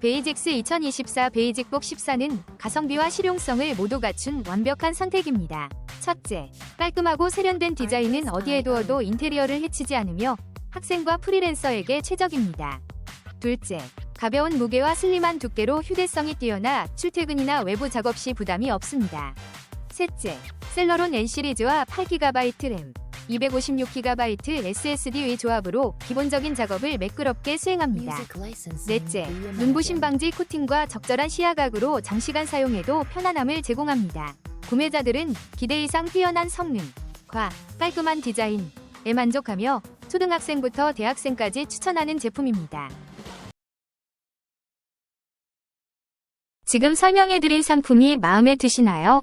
베이직스 2024 베이직복 14는 가성비와 실용성을 모두 갖춘 완벽한 선택입니다. 첫째, 깔끔하고 세련된 디자인은 어디에 두어도 인테리어를 해치지 않으며 학생과 프리랜서에게 최적입니다. 둘째, 가벼운 무게와 슬림한 두께로 휴대성이 뛰어나 출퇴근이나 외부 작업 시 부담이 없습니다. 셋째, 셀러론 N 시리즈와 8GB 램, 256GB SSD의 조합으로 기본적인 작업을 매끄럽게 수행합니다. 넷째, 눈부심 방지 코팅과 적절한 시야 각으로 장시간 사용해도 편안함을 제공합니다. 구매자들은 기대 이상 뛰어난 성능, 과 깔끔한 디자인에 만족하며 초등학생부터 대학생까지 추천하는 제품입니다. 지금 설명해드린 상품이 마음에 드시나요?